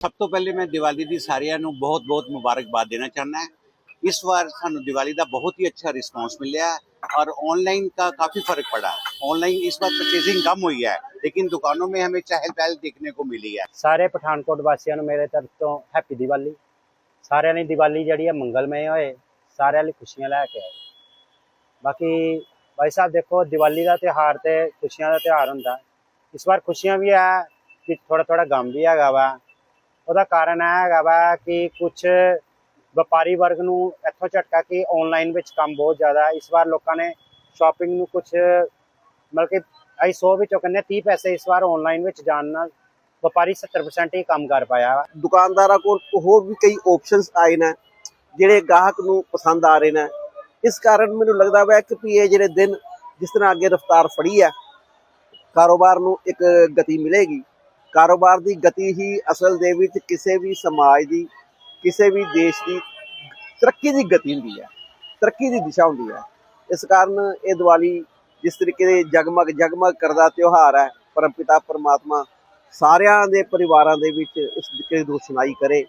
ਸਭ ਤੋਂ ਪਹਿਲੇ ਮੈਂ ਦੀਵਾਲੀ ਦੀ ਸਾਰਿਆਂ ਨੂੰ ਬਹੁਤ-ਬਹੁਤ ਮੁਬਾਰਕਬਾਦ ਦੇਣਾ ਚਾਹੁੰਦਾ ਹਾਂ ਇਸ ਵਾਰ ਸਾਨੂੰ ਦੀਵਾਲੀ ਦਾ ਬਹੁਤ ਹੀ अच्छा रिस्पांस मिला है और ऑनलाइन का काफी फर्क पड़ा ऑनलाइन इस बार परचेजिंग कम हुई है लेकिन दुकानों में हमें चहल पहल देखने को मिली है ਸਾਰੇ ਪਠਾਨਕੋਟ ਵਾਸੀਆਂ ਨੂੰ ਮੇਰੇ ਤਰਫ ਤੋਂ ਹੈਪੀ ਦੀਵਾਲੀ ਸਾਰਿਆਂ ਲਈ ਦੀਵਾਲੀ ਜਿਹੜੀ ਹੈ ਮੰਗਲਮਈ ਹੋਏ ਸਾਰਿਆਂ ਲਈ ਖੁਸ਼ੀਆਂ ਲੈ ਕੇ ਆਏ ਬਾਕੀ ਭਾਈ ਸਾਹਿਬ ਦੇਖੋ ਦੀਵਾਲੀ ਦਾ ਤਿਉਹਾਰ ਤੇ ਖੁਸ਼ੀਆਂ ਦਾ ਤਿਉਹਾਰ ਹੁੰਦਾ ਇਸ ਵਾਰ ਖੁਸ਼ੀਆਂ ਵੀ ਹੈ ਕਿ ਥੋੜਾ ਥੋੜਾ ਗਮ ਵੀ ਹੈਗਾ ਵਾ ਉਹਦਾ ਕਾਰਨ ਇਹ ਹੈਗਾ ਵਾ ਕਿ ਕੁਝ ਵਪਾਰੀ ਵਰਗ ਨੂੰ ਇੱਥੋਂ ਝਟਕਾ ਕਿ ਆਨਲਾਈਨ ਵਿੱਚ ਕੰਮ ਬਹੁਤ ਜ਼ਿਆਦਾ। ਇਸ ਵਾਰ ਲੋਕਾਂ ਨੇ ਸ਼ਾਪਿੰਗ ਨੂੰ ਕੁਝ ਮਤਲਬ ਕਿ ਅਸੀਂ 100 ਵਿੱਚੋਂ ਕਹਿੰਦੇ 30 ਪੈਸੇ ਇਸ ਵਾਰ ਆਨਲਾਈਨ ਵਿੱਚ ਜਾਣ ਨਾਲ ਵਪਾਰੀ 70% ਹੀ ਕੰਮ ਕਰ ਪਾਇਆ ਵਾ। ਦੁਕਾਨਦਾਰਾਂ ਕੋਲ ਹੋਰ ਵੀ ਕਈ ਆਪਸ਼ਨਸ ਆਏ ਨੇ, ਜਿਹੜੇ ਗਾਹਕ ਨੂੰ ਪਸੰਦ ਆ ਰਹੇ ਨੇ। ਇਸ ਕਾਰਨ ਮੈਨੂੰ ਲੱਗਦਾ ਵਾ ਕਿ ਵੀ ਇਹ ਜਿਹੜੇ ਦਿਨ ਜਿਸ ਤਰ੍ਹਾਂ ਅੱਗੇ ਰਫ਼ਤਾਰ ਫੜੀ ਹੈ, ਕਾਰੋਬਾਰ ਨੂੰ ਇੱਕ ਗਤੀ ਮਿਲੇਗੀ। ਕਾਰੋਬਾਰ ਦੀ ਗਤੀ ਹੀ ਅਸਲ ਦੇ ਵਿੱਚ ਕਿਸੇ ਵੀ ਸਮਾਜ ਦੀ, ਕਿਸੇ ਵੀ ਦੇਸ਼ ਦੀ ਤਰੱਕੀ ਦੀ ਗਤੀ ਹੁੰਦੀ ਹੈ, ਤਰੱਕੀ ਦੀ ਦਿਸ਼ਾ ਹੁੰਦੀ ਹੈ। ਇਸ ਕਾਰਨ ਇਹ ਦੀਵਾਲੀ ਜਿਸ ਤਰੀਕੇ ਦੇ ਜਗਮਗ ਜਗਮਗ ਕਰਦਾ ਤਿਉਹਾਰ ਹੈ, ਪਰਮਪਿਤਾ, ਪਰਮਾਤਮਾ ਸਾਰਿਆਂ ਦੇ ਪਰਿਵਾਰਾਂ ਦੇ ਵਿੱਚ ਇਸ ਦੀ ਰੋਸ਼ਨਾਈ ਕਰੇ।